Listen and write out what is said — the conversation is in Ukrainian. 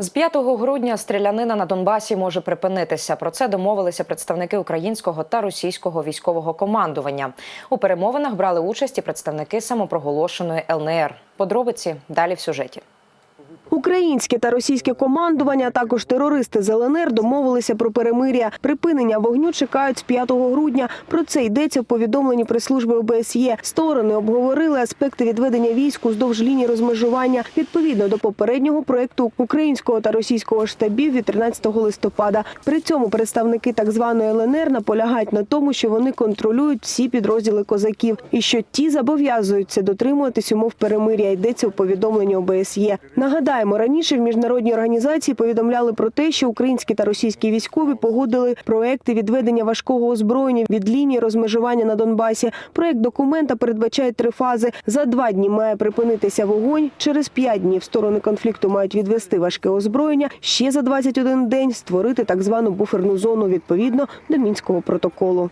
З 5 грудня стрілянина на Донбасі може припинитися. Про це домовилися представники українського та російського військового командування. У перемовинах брали участь і представники самопроголошеної ЛНР. Подробиці далі в сюжеті. Українське та російське командування, а також терористи з ЛНР домовилися про перемир'я. Припинення вогню чекають з 5 грудня. Про це йдеться в повідомленні прес-служби ОБСЄ. Сторони обговорили аспекти відведення військ уздовж лінії розмежування відповідно до попереднього проекту українського та російського штабів від 13 листопада. При цьому представники так званої ЛНР наполягають на тому, що вони контролюють всі підрозділи козаків і що ті зобов'язуються дотримуватись умов перемир'я. Йдеться у повідомленні ОБСЄ. Нагадаємо, раніше в міжнародній організації повідомляли про те, що українські та російські військові погодили проекти відведення важкого озброєння від лінії розмежування на Донбасі. Проект документа передбачає три фази. За два дні має припинитися вогонь. Через п'ять днів сторони конфлікту мають відвести важке озброєння. Ще за 21 день створити так звану буферну зону відповідно до мінського протоколу.